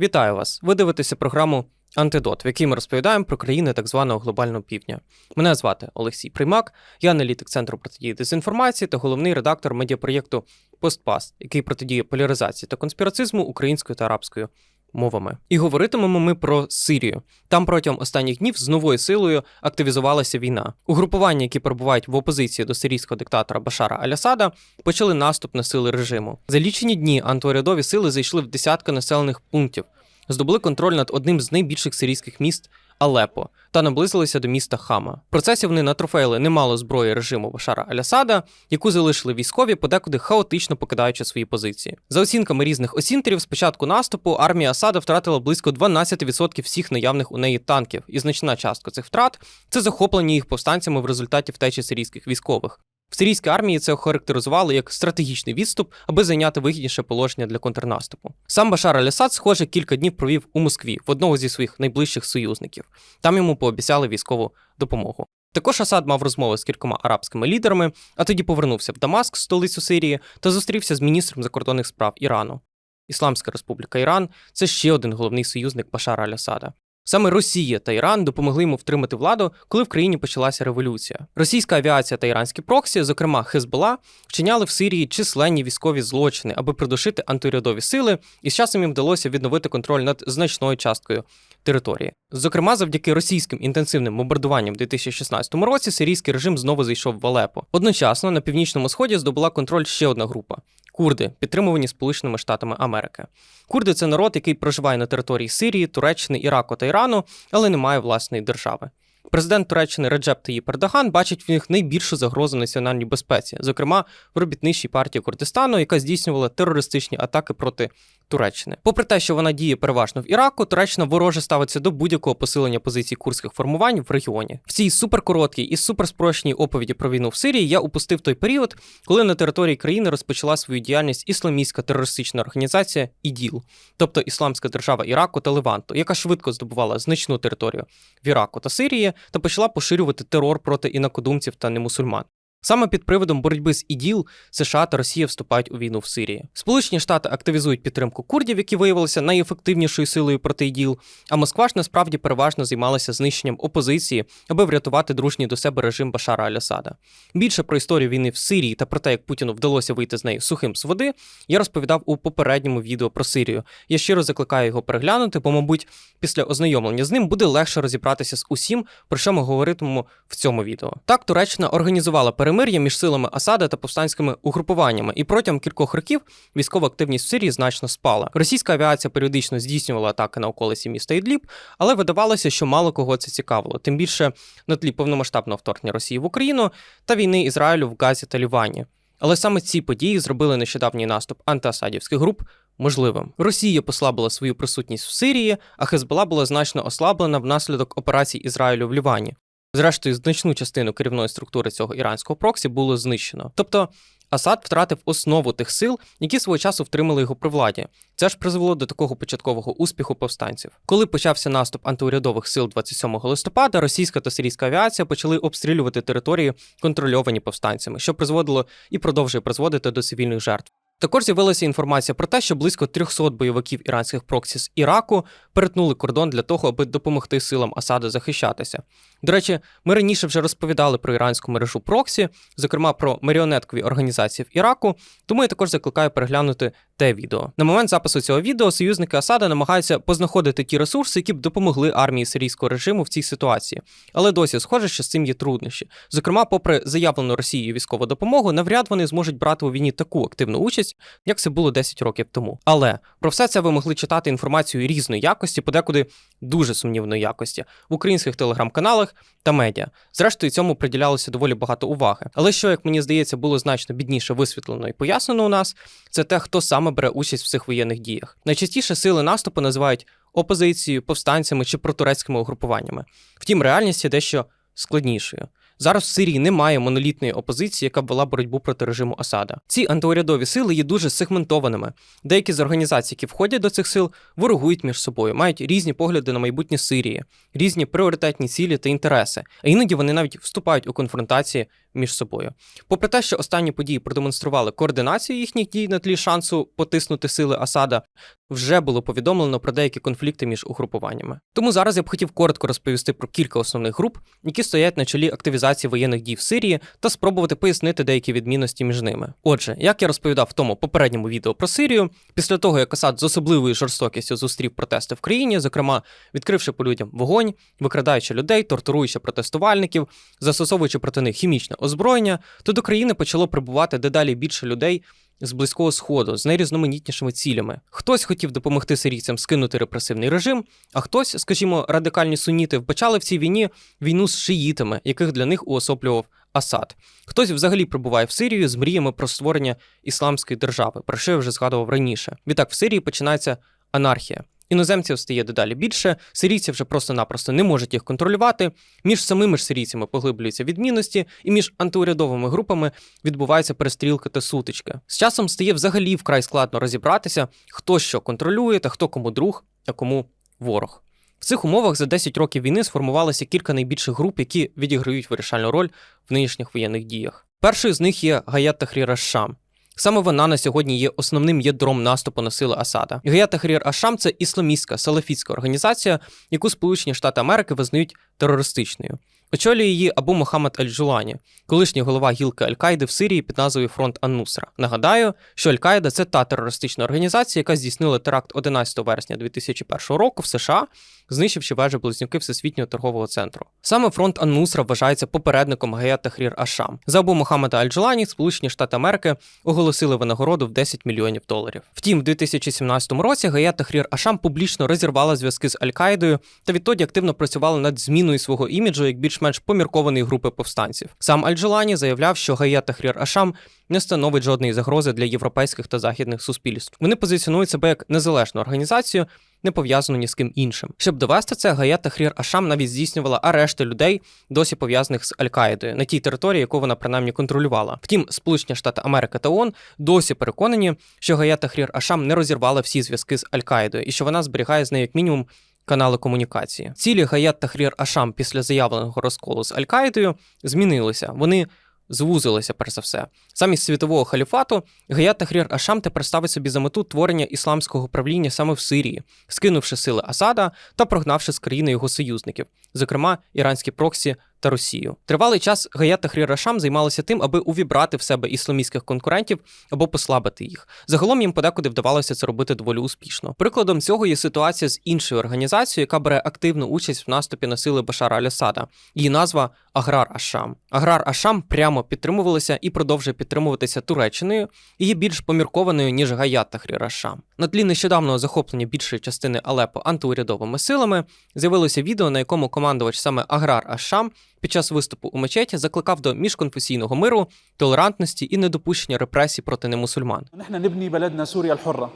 Вітаю вас! Ви дивитеся програму Антидот, в якій ми розповідаємо про країни так званого глобального півдня. Мене звати Олексій Приймак, я аналітик Центру протидії дезінформації та головний редактор медіапроєкту Постпас, який протидіє поляризації та конспірацизму українською та арабською мовами. І говоритимемо ми про Сирію. Там протягом останніх днів з новою силою активізувалася війна. Угрупування, які перебувають в опозиції до сирійського диктатора Башара Алясада, почали наступ на сили режиму. За лічені дні антиурядові сили зайшли в десятки населених пунктів, здобули контроль над одним з найбільших сирійських міст Алепо та наблизилися до міста Хама. В процесі вони натрофеїли немало зброї режиму Башара Алясада, яку залишили військові, подекуди хаотично покидаючи свої позиції. За оцінками різних осінтерів, з початку наступу армія Асада втратила близько 12% всіх наявних у неї танків, і значна частка цих втрат це захоплення їх повстанцями в результаті втечі сирійських військових. В сирійській армії це охарактеризували як стратегічний відступ, аби зайняти вигідніше положення для контрнаступу. Сам Башар Аль-Асад, схоже, кілька днів провів у Москві в одного зі своїх найближчих союзників. Там йому пообіцяли військову допомогу. Також Асад мав розмови з кількома арабськими лідерами, а тоді повернувся в Дамаск, столицю Сирії, та зустрівся з міністром закордонних справ Ірану. Ісламська Республіка Іран це ще один головний союзник Башара Аль-Асада. Саме Росія та Іран допомогли йому втримати владу, коли в країні почалася революція. Російська авіація та іранські проксі, зокрема Хезбола, вчиняли в Сирії численні військові злочини, аби придушити антиурядові сили, і з часом їм вдалося відновити контроль над значною часткою території. Зокрема, завдяки російським інтенсивним бомбардуванням в 2016 році сирійський режим знову зайшов в Алепо. Одночасно на північному сході здобула контроль ще одна група. Курди, підтримувані Сполученими Штатами Америки. Курди це народ, який проживає на території Сирії, Туреччини, Іраку та Ірану, але не має власної держави. Президент Туреччини Реджеп Таїп Ердоган бачить в них найбільшу загрозу національній безпеці, зокрема в робітничій партії Курдистану, яка здійснювала терористичні атаки проти Туреччини. Попри те, що вона діє переважно в Іраку, Туреччина вороже ставиться до будь-якого посилення позицій курських формувань в регіоні. В цій суперкороткій і суперспрощеній оповіді про війну в Сирії я упустив той період, коли на території країни розпочала свою діяльність ісламістська терористична організація ІДІЛ, тобто Ісламська держава Іраку та Леванту, яка швидко здобувала значну територію в Іраку та Сирії та почала поширювати терор проти інакодумців та немусульман. Саме під приводом боротьби з іділ США та Росія вступають у війну в Сирії. Сполучені Штати активізують підтримку курдів, які виявилися найефективнішою силою проти іділ. А Москва ж насправді переважно займалася знищенням опозиції, аби врятувати дружній до себе режим Башара Аль-Асада. Більше про історію війни в Сирії та про те, як Путіну вдалося вийти з нею сухим з води, я розповідав у попередньому відео про Сирію. Я щиро закликаю його переглянути, бо, мабуть, після ознайомлення з ним буде легше розібратися з усім, про що ми говоритимемо в цьому відео. Так, Туреччина організувала перемир'я між силами Асада та повстанськими угрупуваннями, і протягом кількох років військова активність в Сирії значно спала. Російська авіація періодично здійснювала атаки на околиці міста Ідліб, але видавалося, що мало кого це цікавило. Тим більше на тлі повномасштабного вторгнення Росії в Україну та війни Ізраїлю в Газі та Лівані. Але саме ці події зробили нещодавній наступ антиасадівських груп можливим. Росія послабила свою присутність в Сирії, а Хезбола була значно ослаблена внаслідок операцій Ізраїлю в Лівані. Зрештою, значну частину керівної структури цього іранського проксі було знищено. Тобто Асад втратив основу тих сил, які свого часу втримали його при владі. Це ж призвело до такого початкового успіху повстанців. Коли почався наступ антиурядових сил 27 листопада, російська та сирійська авіація почали обстрілювати території, контрольовані повстанцями, що призводило і продовжує призводити до цивільних жертв. Також з'явилася інформація про те, що близько 300 бойовиків іранських проксі з Іраку перетнули кордон для того, аби допомогти силам Асада захищатися. До речі, ми раніше вже розповідали про іранську мережу проксі, зокрема про маріонеткові організації в Іраку, тому я також закликаю переглянути те відео. На момент запису цього відео союзники Асада намагаються познаходити ті ресурси, які б допомогли армії сирійського режиму в цій ситуації. Але досі схоже, що з цим є труднощі. Зокрема, попри заявлену Росією військову допомогу, навряд вони зможуть брати у війні таку активну участь, як це було 10 років тому. Але про все це ви могли читати інформацію різної якості, подекуди дуже сумнівної якості в українських телеграм-каналах та медіа. Зрештою, цьому приділялося доволі багато уваги. Але що, як мені здається, було значно бідніше висвітлено і пояснено у нас, це те, хто саме бере участь в цих воєнних діях. Найчастіше сили наступу називають опозицією, повстанцями чи протурецькими угрупуваннями. Втім, реальність є дещо складнішою. Зараз в Сирії немає монолітної опозиції, яка б вела боротьбу проти режиму Асада. Ці антиурядові сили є дуже сегментованими. Деякі з організацій, які входять до цих сил, ворогують між собою, мають різні погляди на майбутнє Сирії, різні пріоритетні цілі та інтереси. А іноді вони навіть вступають у конфронтації між собою. Попри те, що останні події продемонстрували координацію їхніх дій на тлі шансу потиснути сили Асада, вже було повідомлено про деякі конфлікти між угрупуваннями. Тому зараз я б хотів коротко розповісти про кілька основних груп, які стоять на чолі активізації воєнних дій в Сирії, та спробувати пояснити деякі відмінності між ними. Отже, як я розповідав в тому попередньому відео про Сирію, після того як Асад з особливою жорстокістю зустрів протести в країні, зокрема відкривши по людям вогонь, викрадаючи людей, тортуруючи протестувальників, застосовуючи проти них хімічне озброєння, то до країни почало прибувати дедалі більше людей з близького сходу з найрізноманітнішими цілями. Хтось хотів допомогти сирійцям скинути репресивний режим, а хтось, скажімо, радикальні суніти, вбачали в цій війні війну з шиїтами, яких для них уособлював Асад. Хтось взагалі прибуває в Сирію з мріями про створення ісламської держави, про що я вже згадував раніше. Відтак в Сирії починається анархія. Іноземців стає дедалі більше, сирійці вже просто-напросто не можуть їх контролювати. Між самими ж сирійцями поглиблюються відмінності, і між антиурядовими групами відбувається перестрілка та сутички. З часом стає взагалі вкрай складно розібратися, хто що контролює та хто кому друг, а кому ворог. В цих умовах за 10 років війни сформувалося кілька найбільших груп, які відіграють вирішальну роль в нинішніх воєнних діях. Першою з них є Гаят Тахрір Аш-Шам. Саме вона на сьогодні є основним ядром наступу на сили Асада. Гаят Тахрір Ашам це ісламістська салафітська організація, яку Сполучені Штати Америки визнають терористичною. Очолює її Абу Мохаммед Аль-Джулані, колишній голова гілки Аль-Каїди в Сирії під назвою Фронт Ан-Нусра. Нагадаю, що Аль-Каїда це та терористична організація, яка здійснила теракт 11 вересня 2001 року в США, знищивши вежі близнюки Всесвітнього торгового центру. Саме фронт Ан-Нусра вважається попередником Гаят Тахрір Ашам. За Абу Мохаммеда Аль-Джулані Сполучені Штати Америки оголосили винагороду в 10 мільйонів доларів. Втім, в 2017 році Гаят Тахрір Ашам публічно розірвала зв'язки з Аль-Каїдою та відтоді активно працювала над зміною свого іміджу як більш-менш поміркованої групи повстанців. Сам Аль-Джулані заявляв, що Гаят Тахрір Ашам не становить жодної загрози для європейських та західних суспільств. Вони позиціонують себе як незалежну організацію, не пов'язану ні з ким іншим. Щоб довести це, Гаят Тахрір Ашам навіть здійснювала арешти людей, досі пов'язаних з Аль-Каїдою, на тій території, яку вона принаймні контролювала. Втім, Сполучені Штати Америки та ООН досі переконані, що Гаят Тахрір Ашам не розірвала всі зв'язки з Аль-Каїдою і що вона зберігає з нею як мінімум. Канали комунікації. Цілі Гаят Тахрір Ашам після заявленого розколу з Аль-Каїдою змінилися. Вони звузилися, перш за все. Замість світового халіфату Гаят Тахрір Ашам тепер ставить собі за мету творення ісламського правління саме в Сирії, скинувши сили Асада та прогнавши з країни його союзників, зокрема іранські проксі та Росію. Тривалий час Гаят Тахрір Ашам займалися тим, аби увібрати в себе ісламістських конкурентів або послабити їх. Загалом їм подекуди вдавалося це робити доволі успішно. Прикладом цього є ситуація з іншою організацією, яка бере активну участь в наступі на сили Башара Аль-Асада. Її назва Аграр Ашам. Аграр Ашам прямо підтримувалися і продовжує підтримуватися Туреччиною і є більш поміркованою ніж Гаят Тахрір Ашам. На тлі нещодавнього захоплення більшої частини Алепо антиурядовими силами з'явилося відео, на якому командувач саме Аграр Ашам під час виступу у мечеті закликав до міжконфесійного миру, толерантності і недопущення репресій проти немусульман. نحن نبني بلدنا سوريا الحرة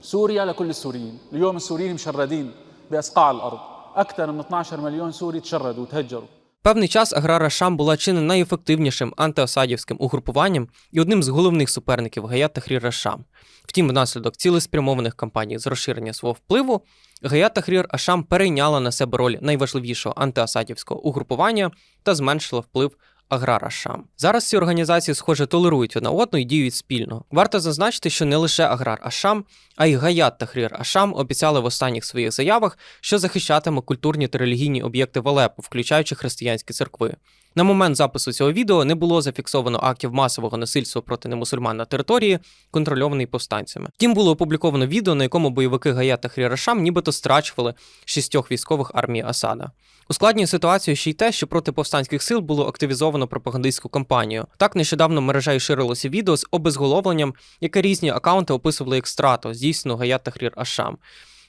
سوريا لكل السوريين اليوم السوريين مشردين بأصقاع الأرض أكثر من 12 مليون سوري تشردوا وتهجروا Певний час Аграра Шам була чи не найефективнішим антиосадівським угрупуванням і одним з головних суперників Гаят Тахрір Ашам. Втім, внаслідок цілеспрямованих кампаній з розширення свого впливу, Гаят Тахрір Ашам перейняла на себе роль найважливішого антиосадівського угрупування та зменшила вплив Аграра Шам. Зараз ці організації, схоже, толерують одна одну і діють спільно. Варто зазначити, що не лише Аграр Ашам, а й Гаят Тахрір Ашам обіцяли в останніх своїх заявах, що захищатиме культурні та релігійні об'єкти в Алеппо, включаючи християнські церкви. На момент запису цього відео не було зафіксовано актів масового насильства проти немусульман на території, контрольованій повстанцями. Втім, було опубліковано відео, на якому бойовики Гаят та Хрірашам нібито страчували шістьох військових армії Асада. Ускладнює ситуацію ще й те, що проти повстанських сил було активізовано пропагандистську кампанію. Так нещодавно мережею ширилося відео з обезголовленням, яке різні акаунти описували як страту, здійснену Гаят та Хрір Ашам.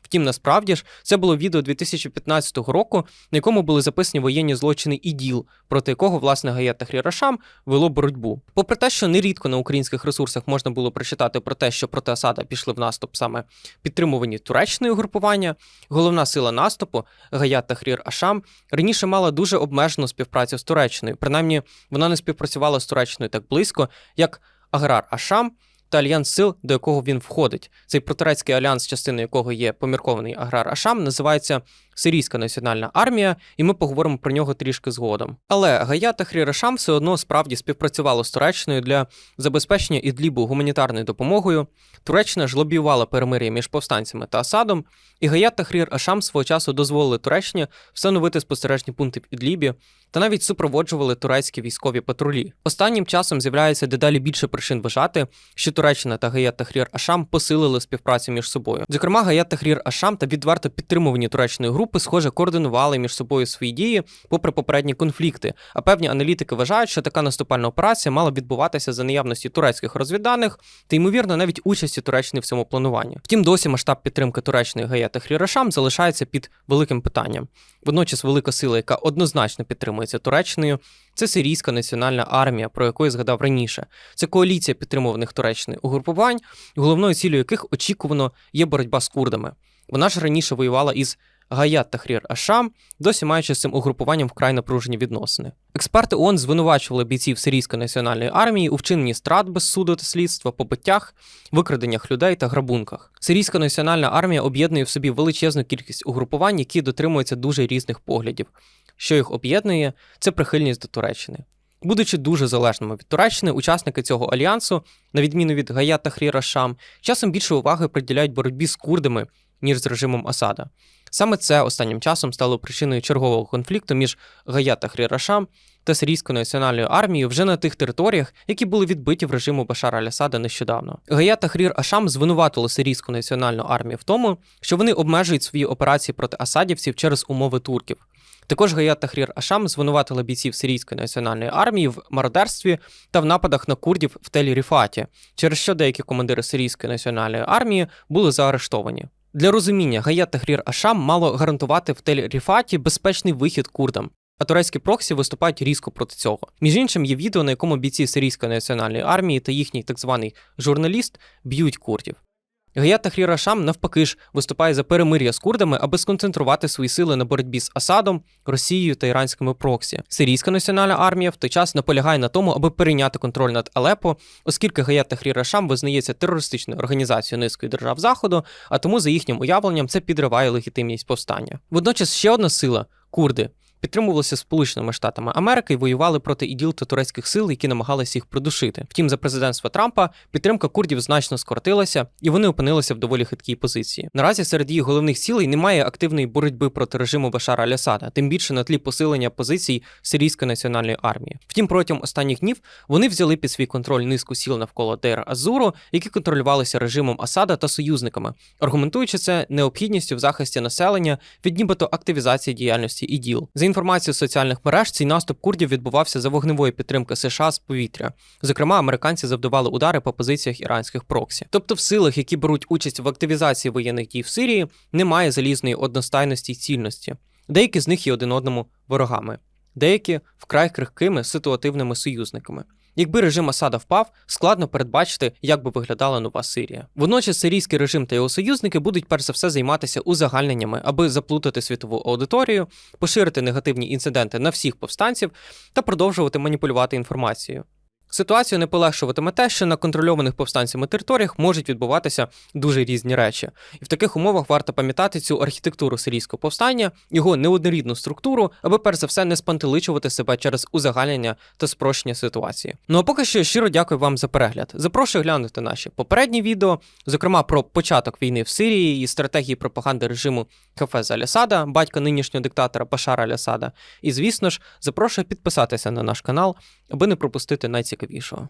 Втім, насправді ж це було відео 2015 року, на якому були записані воєнні злочини іділ, проти якого власне Гаят Тахрірашам вело боротьбу. Попри те, що нерідко на українських ресурсах можна було прочитати про те, що проти Асада пішли в наступ саме підтримувані Туреччиною групування, головна сила наступу Гаят Тахрір Ашам раніше мала дуже обмежену співпрацю з Туреччиною. Принаймні, вона не співпрацювала з Туреччиною так близько, як Аграр Ашам та альянс сил, до якого він входить. Цей протарецький альянс, частиною якого є поміркований аграр Ашам, називається Сирійська національна армія, і ми поговоримо про нього трішки згодом. Але Гая та Хрірашам все одно справді співпрацювало з Туреччиною для забезпечення Ідлібу гуманітарною допомогою. Туреччина ж лобіювала перемир'я між повстанцями та Асадом, і Гаят та Хрір Ашам свого часу дозволили Туреччині встановити спостережні пункти в Ідлібі та навіть супроводжували турецькі військові патрулі. Останнім часом з'являється дедалі більше причин вважати, що Туреччина та Гаят Тахрір Ашам посилили співпрацю між собою. Зокрема, Гаят Тахрір Ашам та відверто підтримувані Туреччиною групи, схоже, координували між собою свої дії попри попередні конфлікти. А певні аналітики вважають, що така наступальна операція мала відбуватися за наявності турецьких розвідданих та ймовірно навіть участі Туреччини в цьому плануванні. Втім, досі масштаб підтримки Туреччини Гаят Тахрір Ашам залишається під великим питанням. Водночас велика сила, яка однозначно підтримується Туреччиною, це сирійська національна армія, про яку я згадав раніше. Це коаліція підтримуваних Туреччиною угрупувань, головною цілею яких очікувано є боротьба з курдами. Вона ж раніше воювала із Гаят Тахрір Ашам, досі маючи з цим угрупуванням вкрай напружені відносини. Експерти ООН звинувачували бійців сирійської національної армії у вчиненні страт без суду та слідства, побиттях, викраденнях людей та грабунках. Сирійська національна армія об'єднує в собі величезну кількість угрупувань, які дотримуються дуже різних поглядів. Що їх об'єднує, це прихильність до Туреччини. Будучи дуже залежними від Туреччини, учасники цього альянсу, на відміну від Гаят та Хріра Шам, часом більше уваги приділяють боротьбі з курдами, ніж з режимом Асада. Саме це останнім часом стало причиною чергового конфлікту між Гаят та Хрірашам та Сирійською національною армією вже на тих територіях, які були відбиті в режиму Башара Аль-Асада нещодавно. Гаят та Хрір Ашам звинуватили Сирійську національну армію в тому, що вони обмежують свої операції проти асадівців через умови турків. Також Гаят та Хрір Ашам звинуватили бійців Сирійської національної армії в мародерстві та в нападах на курдів в Телі Ріфаті, через що деякі командири Сирійської національної армії були заарештовані. Для розуміння Гаят Тахрір Ашам мало гарантувати в Тель-Ріфаті безпечний вихід курдам. А турецькі проксі виступають різко проти цього. Між іншим, є відео, на якому бійці Сирійської національної армії та їхній так званий журналіст б'ють курдів. Гаят Тахрір Ашам навпаки ж виступає за перемир'я з курдами, аби сконцентрувати свої сили на боротьбі з Асадом, Росією та іранськими проксі. Сирійська національна армія в той час наполягає на тому, аби перейняти контроль над Алепо, оскільки Гаят Тахрір Ашам визнається терористичною організацією низкої держав Заходу, а тому, за їхнім уявленням, це підриває легітимність повстання. Водночас ще одна сила курди. Підтримувалися Сполученими Штатами Америки і воювали проти іділ та турецьких сил, які намагалися їх придушити. Втім, за президентства Трампа підтримка курдів значно скоротилася, і вони опинилися в доволі хиткій позиції. Наразі серед їх головних цілей немає активної боротьби проти режиму Башара Аль-Асада, тим більше на тлі посилення позицій сирійської національної армії. Втім, протягом останніх днів вони взяли під свій контроль низку сіл навколо Дейр Азуру, які контролювалися режимом Асада та союзниками, аргументуючи це необхідністю в захисті населення від нібито активізації діяльності іділ. Інформацією з соціальних мереж, цей наступ курдів відбувався за вогневої підтримки США з повітря. Зокрема, американці завдавали удари по позиціях іранських проксі. Тобто, в силах, які беруть участь в активізації воєнних дій в Сирії, немає залізної одностайності й цільності. Деякі з них є один одному ворогами, деякі вкрай крихкими ситуативними союзниками. Якби режим Асада впав, складно передбачити, як би виглядала нова Сирія. Водночас сирійський режим та його союзники будуть перш за все займатися узагальненнями, аби заплутати світову аудиторію, поширити негативні інциденти на всіх повстанців та продовжувати маніпулювати інформацією. Ситуацію не полегшуватиме те, що на контрольованих повстанцями територіях можуть відбуватися дуже різні речі, і в таких умовах варто пам'ятати цю архітектуру сирійського повстання, його неоднорідну структуру, аби перш за все не спантеличувати себе через узагальнення та спрощення ситуації. Ну а поки що щиро дякую вам за перегляд. Запрошую глянути наші попередні відео, зокрема про початок війни в Сирії і стратегії пропаганди режиму Хафеза Алясада, батька нинішнього диктатора Башара Алясада. І звісно ж, запрошую підписатися на наш канал, аби не пропустити найцікавішого.